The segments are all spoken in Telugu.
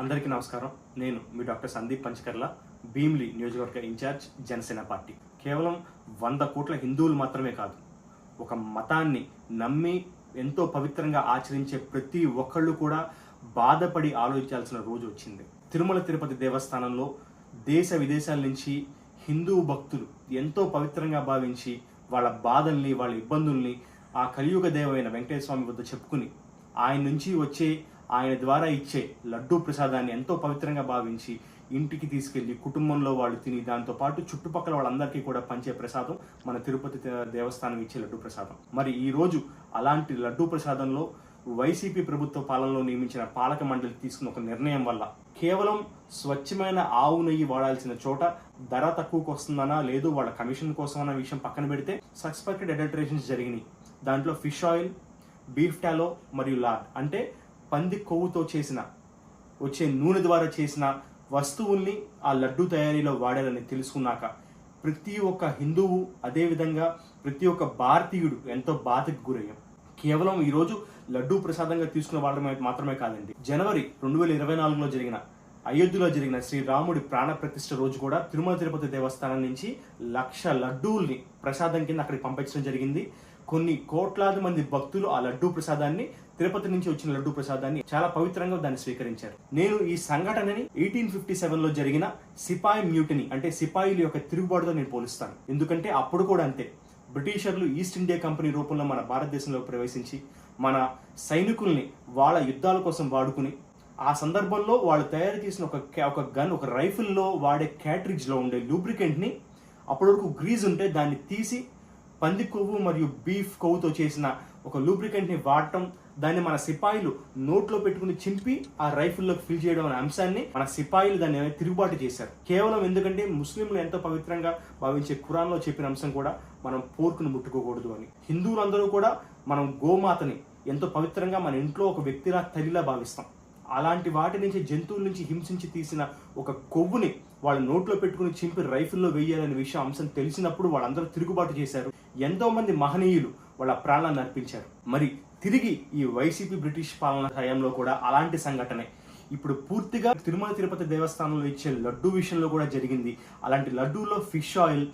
అందరికీ నమస్కారం. నేను మీ డాక్టర్ సందీప్ పంచకర్ల భీమ్లీ నియోజకవర్గ ఇన్ఛార్జ్ జనసేన పార్టీ. కేవలం వంద కోట్ల హిందువులు మాత్రమే కాదు ఒక మతాన్ని నమ్మి ఎంతో పవిత్రంగా ఆచరించే ప్రతి ఒక్కళ్ళు కూడా బాధపడి ఆలోచించాల్సిన రోజు వచ్చింది. తిరుమల తిరుపతి దేవస్థానంలో దేశ విదేశాల నుంచి హిందూ భక్తులు ఎంతో పవిత్రంగా భావించి వాళ్ళ బాధల్ని వాళ్ళ ఇబ్బందుల్ని ఆ కలియుగ దేవైన వెంకటేశ్వర స్వామి వద్ద చెప్పుకుని ఆయన నుంచి వచ్చే ఆయన ద్వారా ఇచ్చే లడ్డూ ప్రసాదాన్ని ఎంతో పవిత్రంగా భావించి ఇంటికి తీసుకెళ్ళి కుటుంబంలో వాళ్ళు తిని దాంతో పాటు చుట్టుపక్కల వాళ్ళందరికీ కూడా పంచే ప్రసాదం మన తిరుపతి దేవస్థానం ఇచ్చే లడ్డూ ప్రసాదం. మరి ఈ రోజు అలాంటి లడ్డూ ప్రసాదంలో వైసీపీ ప్రభుత్వ పాలనలో నియమించిన పాలక మండలి తీసుకున్న ఒక నిర్ణయం వల్ల కేవలం స్వచ్ఛమైన ఆవు నెయ్యి వాడాల్సిన చోట ధర తక్కువకు వస్తుందనా లేదు వాళ్ళ కమిషన్ కోసం అన్న విషయం పక్కన పెడితే సస్పెక్టెడ్ అడల్టరేషన్స్ జరిగినాయి. దాంట్లో ఫిష్ ఆయిల్ బీఫ్ టాలో మరియు లాడ్ అంటే పంది కొవ్వుతో చేసిన వచ్చే నూనె ద్వారా చేసిన వస్తువుల్ని ఆ లడ్డు తయారీలో వాడారని తెలుసుకున్నాక ప్రతి ఒక్క హిందువు అదేవిధంగా ప్రతి ఒక్క భారతీయుడు ఎంతో బాధకు గురయ్యాం. కేవలం ఈరోజు లడ్డూ ప్రసాదంగా తీసుకున్న వాళ్ళమే మాత్రమే కాదండి. జనవరి రెండు వేల ఇరవై నాలుగులో జరిగిన అయోధ్యలో జరిగిన శ్రీరాముడి ప్రాణ ప్రతిష్ఠ రోజు కూడా తిరుమల తిరుపతి దేవస్థానం నుంచి లక్ష లడ్డూల్ని ప్రసాదం కింద అక్కడికి పంపించడం జరిగింది. కొన్ని కోట్లాది మంది భక్తులు ఆ లడ్డూ ప్రసాదాన్ని తిరుపతి నుంచి వచ్చిన లడ్డూ ప్రసాదాన్ని చాలా పవిత్రంగా దాన్ని స్వీకరించారు. నేను ఈ సంఘటనని ఎయిటీన్ ఫిఫ్టీ సెవెన్లో జరిగిన సిపాయి మ్యూటిని అంటే సిపాయిల యొక్క తిరుగుబాటుతో నేను పోలుస్తాను. ఎందుకంటే అప్పుడు కూడా అంతే. బ్రిటిషర్లు ఈస్ట్ ఇండియా కంపెనీ రూపంలో మన భారతదేశంలోకి ప్రవేశించి మన సైనికుల్ని వాళ్ళ యుద్ధాల కోసం వాడుకుని ఆ సందర్భంలో వాళ్ళు తయారు చేసిన ఒక క్యా- ఒక గన్ ఒక రైఫిల్లో వాడే క్యాట్రిడ్జ్లో ఉండే లూబ్రికెంట్ని అప్పటి వరకు గ్రీజ్ ఉంటే దాన్ని తీసి పంది కొవ్వు మరియు బీఫ్ కొవ్వుతో చేసిన ఒక లూబ్రికెంట్ని వాడటం దాన్ని మన సిపాయిలు నోట్లో పెట్టుకుని చింపి ఆ రైఫిల్లోకి ఫిల్ చేయడం అనే అంశాన్ని మన సిపాయిలు దాన్ని తిరుగుబాటు చేశారు. కేవలం ఎందుకంటే ముస్లింలు ఎంతో పవిత్రంగా భావించే ఖురాన్లో చెప్పిన అంశం కూడా మనం పోర్కును ముట్టుకోకూడదు అని. హిందువులందరూ కూడా మనం గోమాతని ఎంతో పవిత్రంగా మన ఇంట్లో ఒక వ్యక్తిలా తల్లిలా భావిస్తాం. అలాంటి వాటి నుంచి జంతువుల నుంచి హింసించి తీసిన ఒక కొవ్వుని వాళ్ళ నోట్లో పెట్టుకుని చింపి రైఫిల్లో వేయాలనే విషయం అంశం తెలిసినప్పుడు వాళ్ళందరూ తిరుగుబాటు చేశారు. ఎంతోమంది మహనీయులు వాళ్ళ ప్రాణాలను అర్పించారు. మరి తిరిగి ఈ వైసీపీ బ్రిటిష్ పాలన హయాంలో కూడా అలాంటి సంఘటనే. ఇప్పుడు పూర్తిగా తిరుమల తిరుపతి దేవస్థానంలో ఇచ్చే లడ్డు విషయంలో కూడా జరిగింది. అలాంటి లడ్డూలో ఫిష్ ఆయిల్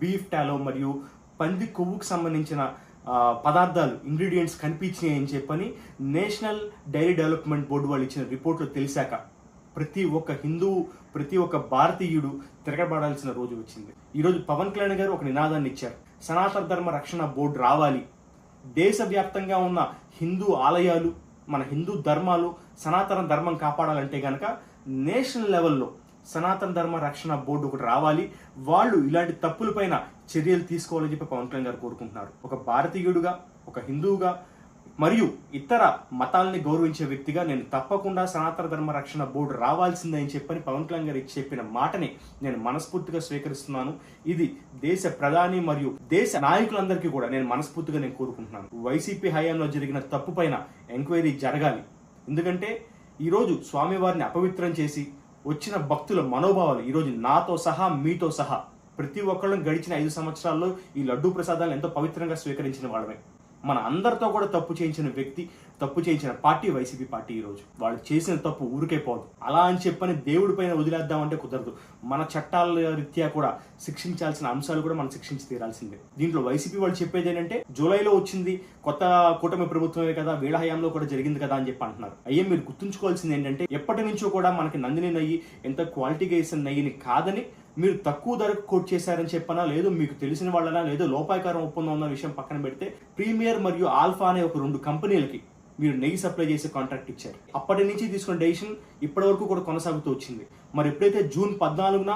బీఫ్ టాలో మరియు పంది కొవ్వుకు సంబంధించిన పదార్థాలు ఇంగ్రీడియంట్స్ కనిపించినాయి అని చెప్పని నేషనల్ డైరీ డెవలప్మెంట్ బోర్డు వాళ్ళు ఇచ్చిన రిపోర్ట్లో తెలిసాక ప్రతి ఒక్క హిందువు ప్రతి ఒక్క భారతీయుడు తిరగబడాల్సిన రోజు వచ్చింది. ఈరోజు పవన్ కళ్యాణ్ గారు ఒక నినాదాన్ని ఇచ్చారు. సనాతన ధర్మ రక్షణ బోర్డు రావాలి. దేశవ్యాప్తంగా ఉన్న హిందూ ఆలయాలు మన హిందూ ధర్మాలు సనాతన ధర్మం కాపాడాలంటే కనుక నేషనల్ లెవెల్లో సనాతన ధర్మ రక్షణ బోర్డు ఒకటి రావాలి. వాళ్ళు ఇలాంటి తప్పులపైన చర్యలు తీసుకోవాలని చెప్పి పవన్ కళ్యాణ్ గారు కోరుకుంటున్నారు. ఒక భారతీయుడుగా ఒక హిందువుగా మరియు ఇతర మతాల్ని గౌరవించే వ్యక్తిగా నేను తప్పకుండా సనాతన ధర్మ రక్షణ బోర్డు రావాల్సిందే అని చెప్పని పవన్ కళ్యాణ్ గారు చెప్పిన మాటని నేను మనస్ఫూర్తిగా స్వీకరిస్తున్నాను. ఇది దేశ ప్రధాని మరియు దేశ నాయకులందరికీ కూడా నేను మనస్ఫూర్తిగా నేను కోరుకుంటున్నాను. వైసీపీ హయాంలో జరిగిన తప్పు పైన ఎంక్వైరీ జరగాలి. ఎందుకంటే ఈరోజు స్వామివారిని అపవిత్రం చేసి వచ్చిన భక్తుల మనోభావాలు ఈరోజు నాతో సహా మీతో సహా ప్రతి ఒక్కళ్ళం గడిచిన ఐదు సంవత్సరాల్లో ఈ లడ్డూ ప్రసాదాలను ఎంతో పవిత్రంగా స్వీకరించిన వాళ్ళమే. మన అందరితో కూడా తప్పు చేయించిన వ్యక్తి తప్పు చేయించిన పార్టీ వైసీపీ పార్టీ ఈ రోజు. వాళ్ళు చేసిన తప్పు ఊరికే పోదు. అలా అని చెప్పని దేవుడి పైన వదిలేద్దామంటే కుదరదు. మన చట్టాల రీత్యా కూడా శిక్షించాల్సిన అంశాలు కూడా మనం శిక్షించి తీరాల్సిందే. దీంట్లో వైసీపీ వాళ్ళు చెప్పేది ఏంటంటే జూలైలో వచ్చింది కొత్త కూటమి ప్రభుత్వమే కదా వీళ్ళ హయాంలో కూడా జరిగింది కదా అని చెప్పి అంటున్నారు. అయ్యే మీరు గుర్తుంచుకోవాల్సింది ఏంటంటే ఎప్పటి నుంచో కూడా మనకి నందిని నెయ్యి ఎంత క్వాలిటీగా వేసిన నెయ్యిని కాదని మీరు తక్కువ ధరకు కోట్ చేశారని చెప్పనా? లేదు మీకు తెలిసిన వాళ్ళనా? లేదో లోపాయకారం ఒప్పందం ఉన్న విషయం పక్కన పెడితే ప్రీమియర్ మరియు ఆల్ఫా అనే ఒక రెండు కంపెనీలకి మీరు నెయ్యి సప్లై చేసే కాంట్రాక్ట్ ఇచ్చారు. అప్పటి నుంచి తీసుకున్న డెసిషన్ ఇప్పటి వరకు కూడా కొనసాగుతూ వచ్చింది. మరి ఎప్పుడైతే జూన్ పద్నాలుగున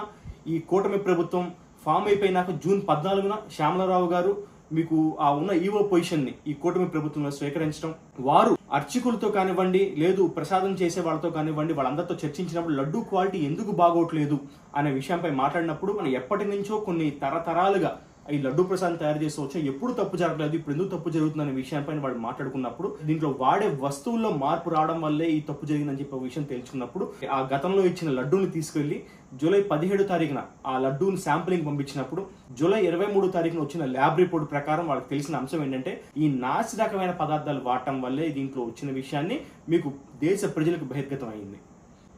ఈ కూటమి ప్రభుత్వం ఫామ్ అయిపోయినాక జూన్ పద్నాలుగున శ్యామలరావు గారు మీకు ఆ ఉన్న ఈవో పొజిషన్ని ఈ కూటమి ప్రభుత్వంలో స్వీకరించడం వారు అర్చకులతో కానివ్వండి లేదు ప్రసాదం చేసే వాళ్ళతో కానివ్వండి వాళ్ళందరితో చర్చించినప్పుడు లడ్డు క్వాలిటీ ఎందుకు బాగోట్లేదు అనే విషయంపై మాట్లాడినప్పుడు మనం ఎప్పటి నుంచో కొన్ని తరతరాలుగా ఈ లడ్డు ప్రసాదం తయారు చేసి వచ్చా ఎప్పుడు తప్పు జరగలేదు ఇప్పుడు ఎందుకు తప్పు జరుగుతుందనే విషయంపైన వాడు మాట్లాడుకున్నప్పుడు దీంట్లో వాడే వస్తువుల్లో మార్పు రావడం వల్లే ఈ తప్పు జరిగిందని చెప్పే విషయం తెలుసుకున్నప్పుడు ఆ గతంలో ఇచ్చిన లడ్డూని తీసుకెళ్ళి జూలై పదిహేడు తారీఖున ఆ లడ్డూని శాంపులింగ్ పంపించినప్పుడు జూలై ఇరవై మూడు తారీఖున వచ్చిన ల్యాబ్ రిపోర్ట్ ప్రకారం వాళ్ళకి తెలిసిన అంశం ఏంటంటే ఈ నాసి రకమైన పదార్థాలు వాడటం వల్లే దీంట్లో వచ్చిన విషయాన్ని మీకు దేశ ప్రజలకు బహిర్గతం అయింది.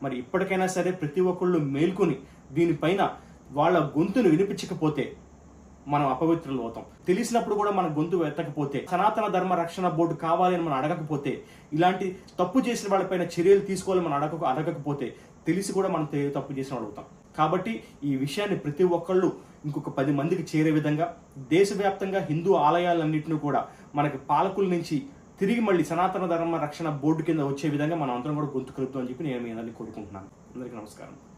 మరి ఇప్పటికైనా సరే ప్రతి ఒక్కళ్ళు మేల్కొని దీనిపైన వాళ్ళ గొంతును వినిపించకపోతే మనం అపవిత్రులు అవుతాం. తెలిసినప్పుడు కూడా మన గొంతు ఎత్తకపోతే సనాతన ధర్మ రక్షణ బోర్డు కావాలని మనం అడగకపోతే ఇలాంటి తప్పు చేసిన వాళ్ళపైన చర్యలు తీసుకోవాలని మనం అడగక అడగకపోతే తెలిసి కూడా మనం తప్పు చేసిన వాళ్ళు అవుతాం. కాబట్టి ఈ విషయాన్ని ప్రతి ఒక్కళ్ళు ఇంకొక పది మందికి చేరే విధంగా దేశవ్యాప్తంగా హిందూ ఆలయాలన్నింటినీ కూడా మనకి పాలకుల నుంచి తిరిగి మళ్ళీ సనాతన ధర్మ రక్షణ బోర్డు కింద వచ్చే విధంగా మనం అందరం కూడా గొంతు కలుపుతామని చెప్పి నేను మీ అందరినీ కోరుకుంటున్నాను. అందరికీ నమస్కారం.